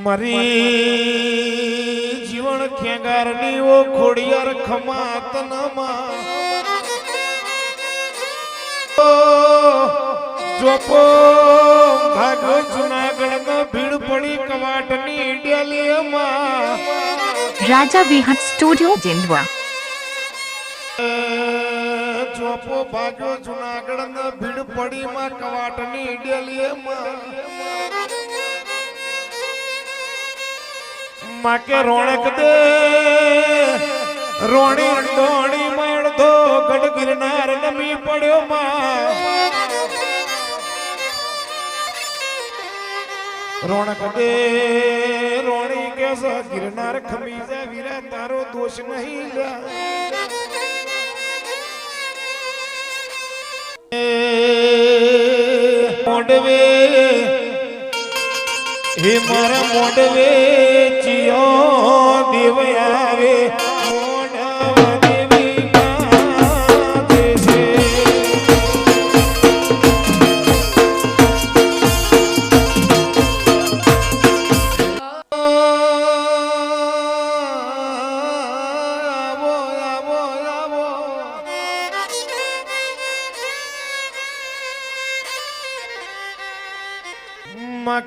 મારી જીવન ખેંગારની ઓ ખોડિયાર ખમાત જોપો ભાગો જુનાગઢ ભીડ પડી કવાટની ડેલીમાં રાજા વિહત સ્ટુડિયો જેન્ડવા ચોપો ભાગ્યો જુનાગઢ ભીડ પડી માં કવાટની ડેલીમાં માકે રોણક દે? રોણી ડોણી અડધો ગઢ ગિરનાર નમી પડ્યો માં. રોણક દે, રોણી કે ગિરનાર ખમી જા વીરા, તારો દોષ નહીં લ્યા મોડવે હે મારા મોડવે ચિયો દેવ આવે.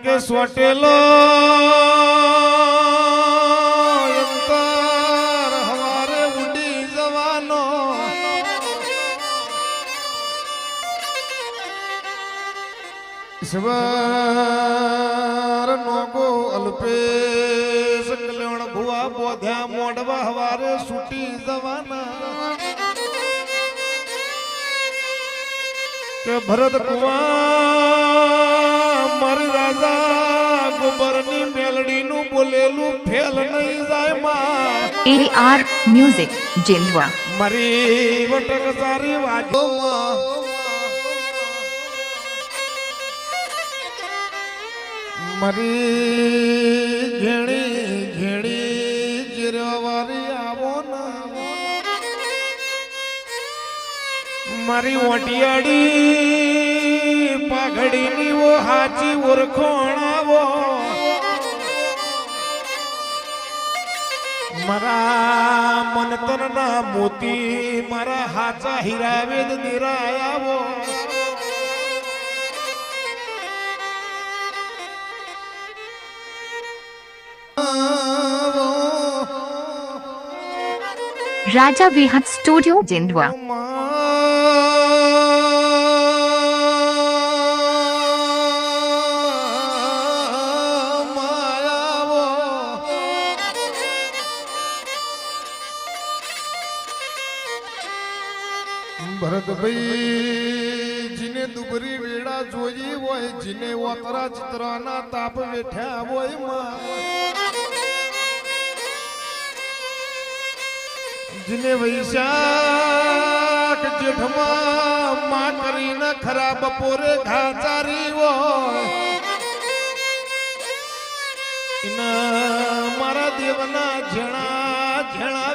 માકે સોટેલો ઈશ્વર નોગો અલ્પેશ કલ્યાણ ભુવા બોધ્યા મોડવા હવારે છૂટી જવાના. કે ભરત કુવા મારી રાજા ગોબરની મેલડીનું બોલેલું ફેલ નહીં જાય માં. એઆર મ્યુઝિક જેલવા. મરી વટક સારી વાજો મરી ઘેણી ઘેણી જીરવારી આવો ના. મારી ઓટિયાડી પાઘડીની ઓ હાચી ઓળખોણ આવો મારા મનતરના મોતી મારા હાચા હીરાવેદ નિરાય આવો રાજા વિહત સ્ટુડિયો જેન્ડવા ભરતભાઈ જીને દુબરી વેડા જોઈ હોય, જીને ઓતરા ચિત્રાના તાપ વેઠ્યા હોયમાં. જીને વૈશાખ જેઠમાં માં કરીને ખરા બપોરે ઘાચારી હોય. મારા દેવના ઝેણા ઝેણા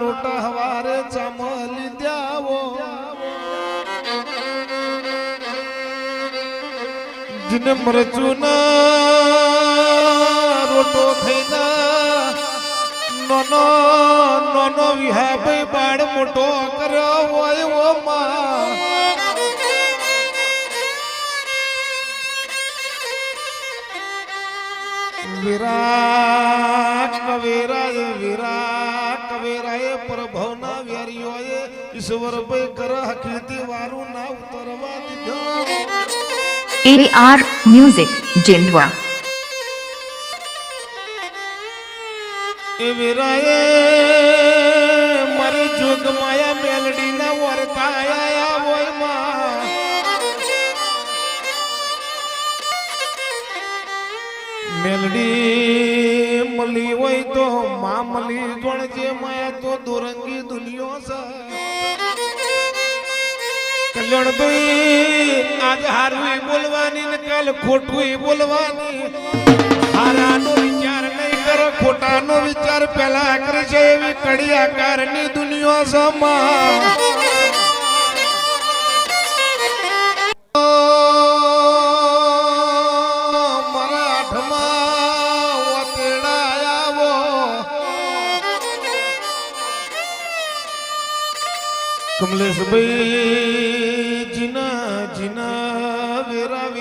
રોટા હવારે ચમલી દ્યાવો. જને મરચુના રોટો થઈને નોનો નોનો વિહા ભાઈ બાળ મોટો કર્યો હોય ઓ માં. વિરા ઈશ્વર ભાઈ કર હકીતી વારું ના ઉતરવા દીધો એઆર મ્યુઝિક જેન્ડવા એ વેરાએ મારી જોગ માયા મેલડી ના વર્તા આયા હોયમાં મેલડી મળી હોય તો જે માયા તો દોરંગી દુનિયો છે. કલ્યાણભાઈ આજ હારું બોલવાની ને કાલ ખોટું બોલવાની. હારાનો વિચાર નહીં કરો, ખોટાનો વિચાર પેલા છે એવી કડી આકારની દુનિયા સમા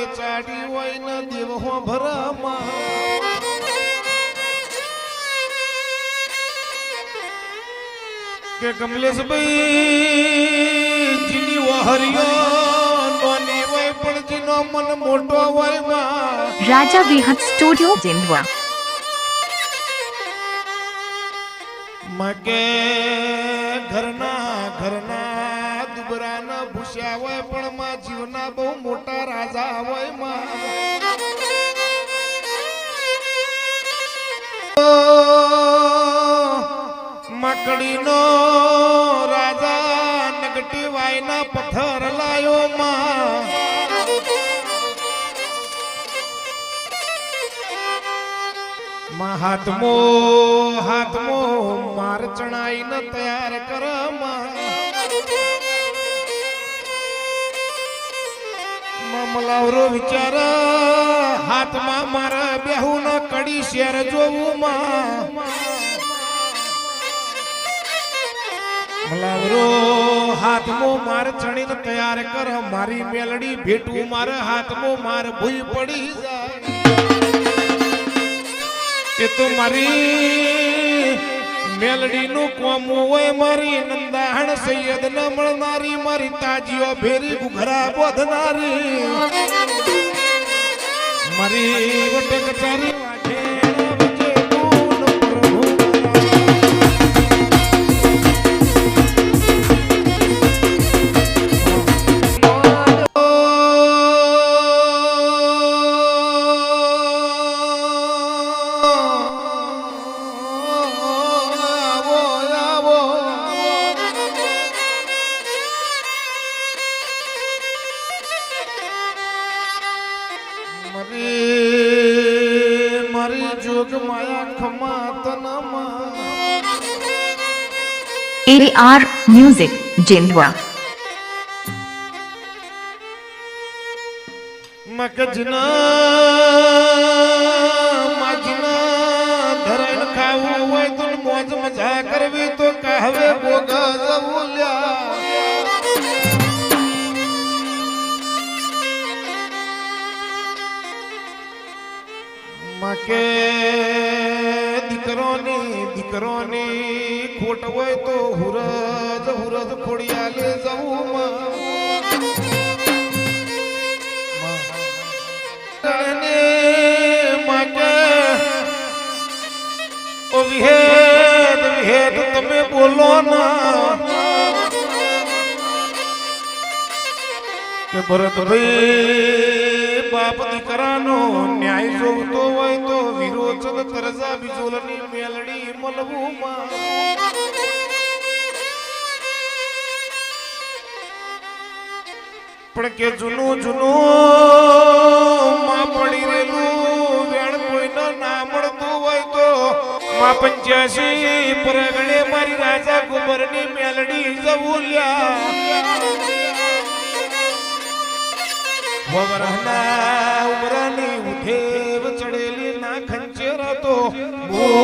વેચાડી હોય ને દેવ હો ભરામાં કે કમલેશભાઈ જીની વહરીઓ નોની હોય પણ જીનો મન મોટો હોયમાં. રાજા વિહત સ્ટુડિયો જેન્ડવા મકે ઘરના ઘરના દુબરાના હોય, પણ માં જીવના બહુ મોટા રાજા હોયમાં. મકડીનો રાજા નગટી વાયના પથ્થર લાયો માં. મહાત્મો હાથમો માર ચણાઈને તૈયાર કરમાં. મમલાવરો વિચાર, હાથમાં મારા બેહુ ન કડી શેર જોવું મલાવરો હાથમો માર ચણીને તૈયાર કર, મારી મેલડી ભેટું માર, હાથમો માર ભૂઈ પડી જાય. એ તો મારી મેલડીનું કોમ હોય મારી નંદાહણ સૈયદ ન મળનારી મારી તાજીઓ ભેરી ઘુઘરા બોધનારી. મારી વટક કચારી જોગ માયા ખમા તનમાં એ આર મ્યુઝિક જેન્ડવા મગજના મજના ધરણ ખાવું હોય તો મોજ મજા કરવી તો કહવે બોગા જવું મકે દીકરોની દીકરોની ખોટ હોય તો હુરજ હુરજ જવું કરને માટે ઓ વિહેદ વિહેદ તમે બોલો ના. કે ભરતભાઈ બાપ દીકરાનો ન્યાય જોઉં તરજા બિજોલની મેલડી મળવું માં પણ કે જૂનું જૂનું માં પડી રહેલું વેણ કોઈનો ના મળતું હોય તો માં પંચ્યાસી પરગણે મારી રાજા ગુબરની મેલડી જવું લ્યા વવરના ઉમરાની ઉઠેવ ચડેલી ના तो